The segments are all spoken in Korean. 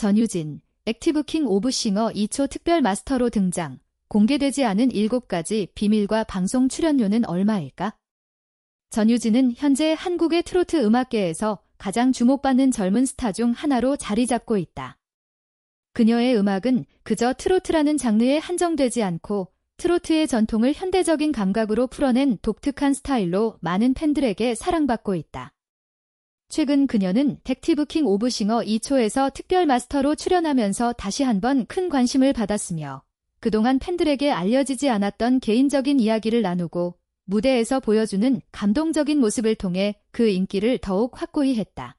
전유진, 액티브킹 오브 싱어 2초 특별 마스터로 등장. 공개되지 않은 7가지 비밀과 방송 출연료는 얼마일까? 전유진은 현재 한국의 트로트 음악계에서 가장 주목받는 젊은 스타 중 하나로 자리 잡고 있다. 그녀의 음악은 그저 트로트라는 장르에 한정되지 않고 트로트의 전통을 현대적인 감각으로 풀어낸 독특한 스타일로 많은 팬들에게 사랑받고 있다. 최근 그녀는 덱티브킹 오브 싱어 2초에서 특별 마스터로 출연하면서 다시 한번 큰 관심을 받았으며 그동안 팬들에게 알려지지 않았던 개인적인 이야기를 나누고 무대에서 보여주는 감동적인 모습을 통해 그 인기를 더욱 확고히 했다.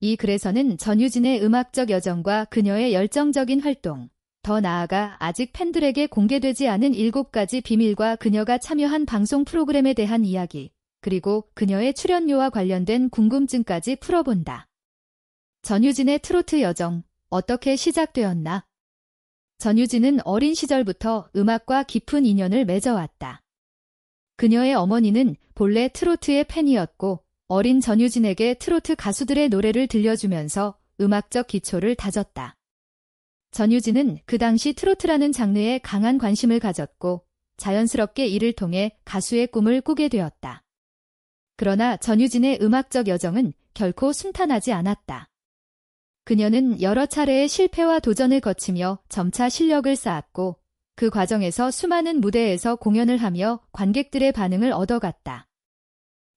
이 글에서는 전유진의 음악적 여정과 그녀의 열정적인 활동, 더 나아가 아직 팬들에게 공개되지 않은 7가지 비밀과 그녀가 참여한 방송 프로그램에 대한 이야기, 그리고 그녀의 출연료와 관련된 궁금증까지 풀어본다. 전유진의 트로트 여정, 어떻게 시작되었나? 전유진은 어린 시절부터 음악과 깊은 인연을 맺어왔다. 그녀의 어머니는 본래 트로트의 팬이었고 어린 전유진에게 트로트 가수들의 노래를 들려주면서 음악적 기초를 다졌다. 전유진은 그 당시 트로트라는 장르에 강한 관심을 가졌고 자연스럽게 이를 통해 가수의 꿈을 꾸게 되었다. 그러나 전유진의 음악적 여정은 결코 순탄하지 않았다. 그녀는 여러 차례의 실패와 도전을 거치며 점차 실력을 쌓았고 그 과정에서 수많은 무대에서 공연을 하며 관객들의 반응을 얻어갔다.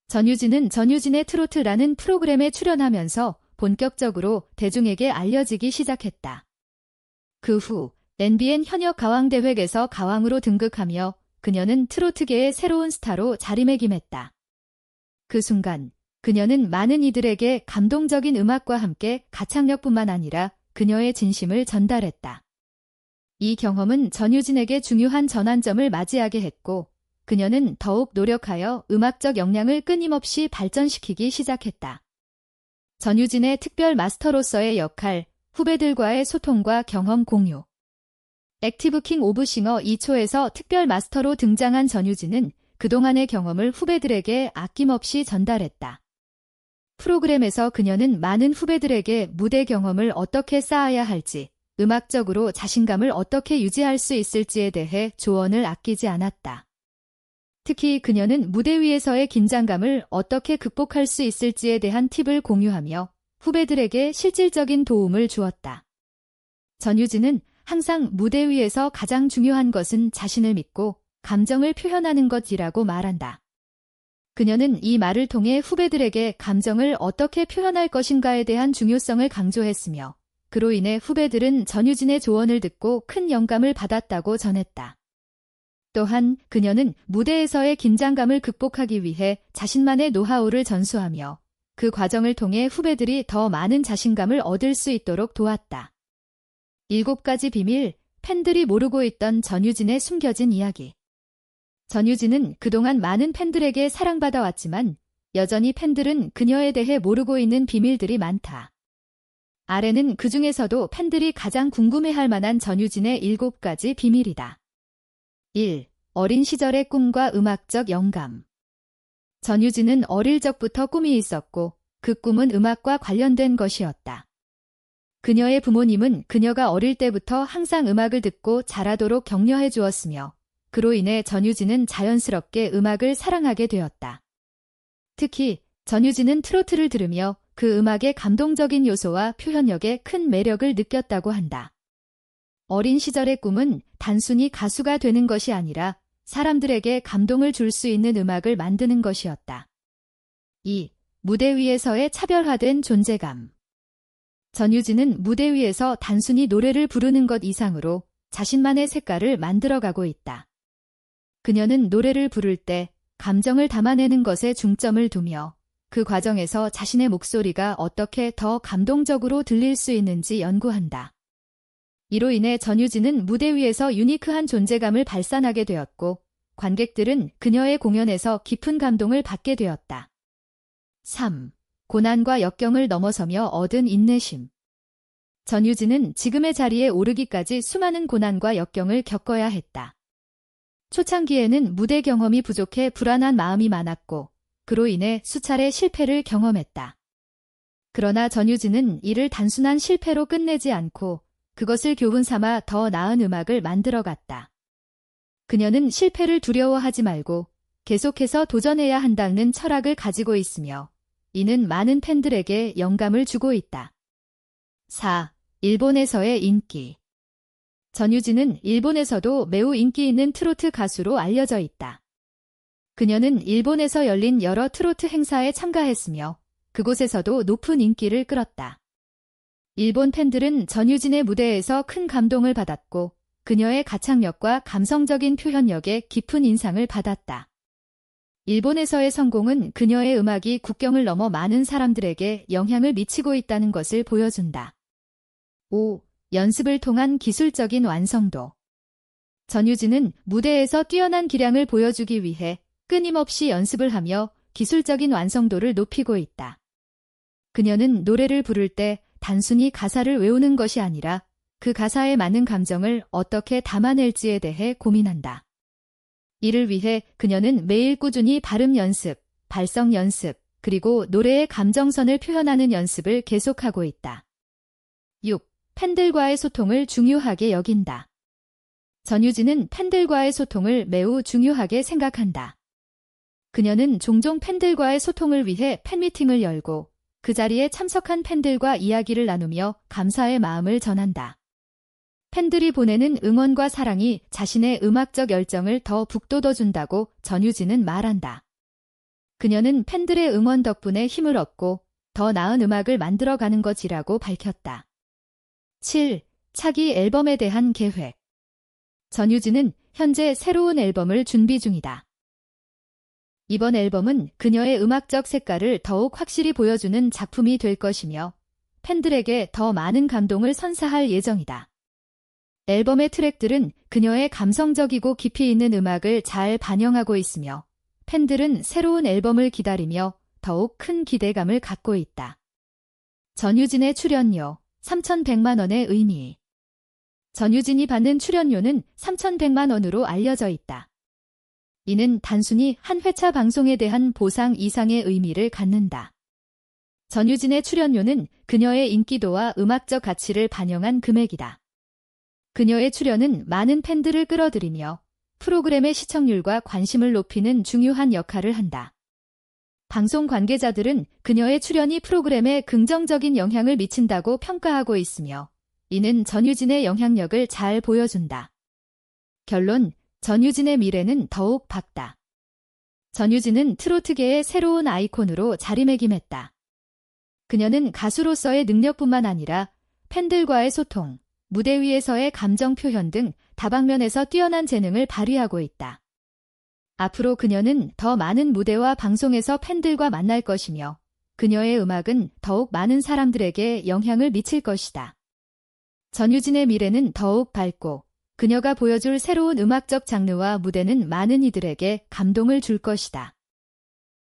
전유진은 전유진의 트로트라는 프로그램에 출연하면서 본격적으로 대중에게 알려지기 시작했다. 그 후 NBN 현역 가왕 대회에서 가왕으로 등극하며 그녀는 트로트계의 새로운 스타로 자리매김했다. 그 순간 그녀는 많은 이들에게 감동적인 음악과 함께 가창력뿐만 아니라 그녀의 진심을 전달했다. 이 경험은 전유진에게 중요한 전환점을 맞이하게 했고 그녀는 더욱 노력하여 음악적 역량을 끊임없이 발전시키기 시작했다. 전유진의 특별 마스터로서의 역할, 후배들과의 소통과 경험 공유. 액티브 킹 오브 싱어 2초에서 특별 마스터로 등장한 전유진은 그동안의 경험을 후배들에게 아낌없이 전달했다. 프로그램에서 그녀는 많은 후배들에게 무대 경험을 어떻게 쌓아야 할지, 음악적으로 자신감을 어떻게 유지할 수 있을지에 대해 조언을 아끼지 않았다. 특히 그녀는 무대 위에서의 긴장감을 어떻게 극복할 수 있을지에 대한 팁을 공유하며 후배들에게 실질적인 도움을 주었다. 전유진은 항상 무대 위에서 가장 중요한 것은 자신을 믿고 감정을 표현하는 것이라고 말한다. 그녀는 이 말을 통해 후배들에게 감정을 어떻게 표현할 것인가에 대한 중요성을 강조했으며 그로 인해 후배들은 전유진의 조언을 듣고 큰 영감을 받았다고 전했다. 또한 그녀는 무대에서의 긴장감을 극복하기 위해 자신만의 노하우를 전수하며 그 과정을 통해 후배들이 더 많은 자신감을 얻을 수 있도록 도왔다. 일곱 가지 비밀, 팬들이 모르고 있던 전유진의 숨겨진 이야기. 전유진은 그동안 많은 팬들에게 사랑받아 왔지만 여전히 팬들은 그녀에 대해 모르고 있는 비밀들이 많다. 아래는 그 중에서도 팬들이 가장 궁금해할 만한 전유진의 일곱 가지 비밀이다. 1. 어린 시절의 꿈과 음악적 영감. 전유진은 어릴 적부터 꿈이 있었고 그 꿈은 음악과 관련된 것이었다. 그녀의 부모님은 그녀가 어릴 때부터 항상 음악을 듣고 자라도록 격려해 주었으며 그로 인해 전유진은 자연스럽게 음악을 사랑하게 되었다. 특히 전유진은 트로트를 들으며 그 음악의 감동적인 요소와 표현력에 큰 매력을 느꼈다고 한다. 어린 시절의 꿈은 단순히 가수가 되는 것이 아니라 사람들에게 감동을 줄 수 있는 음악을 만드는 것이었다. 2. 무대 위에서의 차별화된 존재감. 전유진은 무대 위에서 단순히 노래를 부르는 것 이상으로 자신만의 색깔을 만들어가고 있다. 그녀는 노래를 부를 때 감정을 담아내는 것에 중점을 두며 그 과정에서 자신의 목소리가 어떻게 더 감동적으로 들릴 수 있는지 연구한다. 이로 인해 전유진은 무대 위에서 유니크한 존재감을 발산하게 되었고 관객들은 그녀의 공연에서 깊은 감동을 받게 되었다. 3. 고난과 역경을 넘어서며 얻은 인내심. 전유진은 지금의 자리에 오르기까지 수많은 고난과 역경을 겪어야 했다. 초창기에는 무대 경험이 부족해 불안한 마음이 많았고 그로 인해 수차례 실패를 경험했다. 그러나 전유진은 이를 단순한 실패로 끝내지 않고 그것을 교훈 삼아 더 나은 음악을 만들어 갔다. 그녀는 실패를 두려워하지 말고 계속해서 도전해야 한다는 철학을 가지고 있으며 이는 많은 팬들에게 영감을 주고 있다. 4. 일본에서의 인기 전유진은 일본에서도 매우 인기 있는 트로트 가수로 알려져 있다. 그녀는 일본에서 열린 여러 트로트 행사에 참가했으며 그곳에서도 높은 인기를 끌었다. 일본 팬들은 전유진의 무대에서 큰 감동을 받았고 그녀의 가창력과 감성적인 표현력에 깊은 인상을 받았다. 일본에서의 성공은 그녀의 음악이 국경을 넘어 많은 사람들에게 영향을 미치고 있다는 것을 보여준다. 5. 연습을 통한 기술적인 완성도. 전유진은 무대에서 뛰어난 기량을 보여주기 위해 끊임없이 연습을 하며 기술적인 완성도를 높이고 있다. 그녀는 노래를 부를 때 단순히 가사를 외우는 것이 아니라 그 가사에 맞는 감정을 어떻게 담아낼지에 대해 고민한다. 이를 위해 그녀는 매일 꾸준히 발음 연습, 발성 연습, 그리고 노래의 감정선을 표현하는 연습을 계속하고 있다. 6. 팬들과의 소통을 중요하게 여긴다. 전유진은 팬들과의 소통을 매우 중요하게 생각한다. 그녀는 종종 팬들과의 소통을 위해 팬미팅을 열고 그 자리에 참석한 팬들과 이야기를 나누며 감사의 마음을 전한다. 팬들이 보내는 응원과 사랑이 자신의 음악적 열정을 더 북돋워준다고 전유진은 말한다. 그녀는 팬들의 응원 덕분에 힘을 얻고 더 나은 음악을 만들어가는 것이라고 밝혔다. 7. 차기 앨범에 대한 계획. 전유진은 현재 새로운 앨범을 준비 중이다. 이번 앨범은 그녀의 음악적 색깔을 더욱 확실히 보여주는 작품이 될 것이며 팬들에게 더 많은 감동을 선사할 예정이다. 앨범의 트랙들은 그녀의 감성적이고 깊이 있는 음악을 잘 반영하고 있으며 팬들은 새로운 앨범을 기다리며 더욱 큰 기대감을 갖고 있다. 전유진의 출연료 3,100만 원의 의미 전유진이 받는 출연료는 3,100만 원으로 알려져 있다. 이는 단순히 한 회차 방송에 대한 보상 이상의 의미를 갖는다. 전유진의 출연료는 그녀의 인기도와 음악적 가치를 반영한 금액이다. 그녀의 출연은 많은 팬들을 끌어들이며 프로그램의 시청률과 관심을 높이는 중요한 역할을 한다. 방송 관계자들은 그녀의 출연이 프로그램에 긍정적인 영향을 미친다고 평가하고 있으며 이는 전유진의 영향력을 잘 보여준다. 결론, 전유진의 미래는 더욱 밝다. 전유진은 트로트계의 새로운 아이콘으로 자리매김했다. 그녀는 가수로서의 능력뿐만 아니라 팬들과의 소통, 무대 위에서의 감정 표현 등 다방면에서 뛰어난 재능을 발휘하고 있다. 앞으로 그녀는 더 많은 무대와 방송에서 팬들과 만날 것이며 그녀의 음악은 더욱 많은 사람들에게 영향을 미칠 것이다. 전유진의 미래는 더욱 밝고 그녀가 보여줄 새로운 음악적 장르와 무대는 많은 이들에게 감동을 줄 것이다.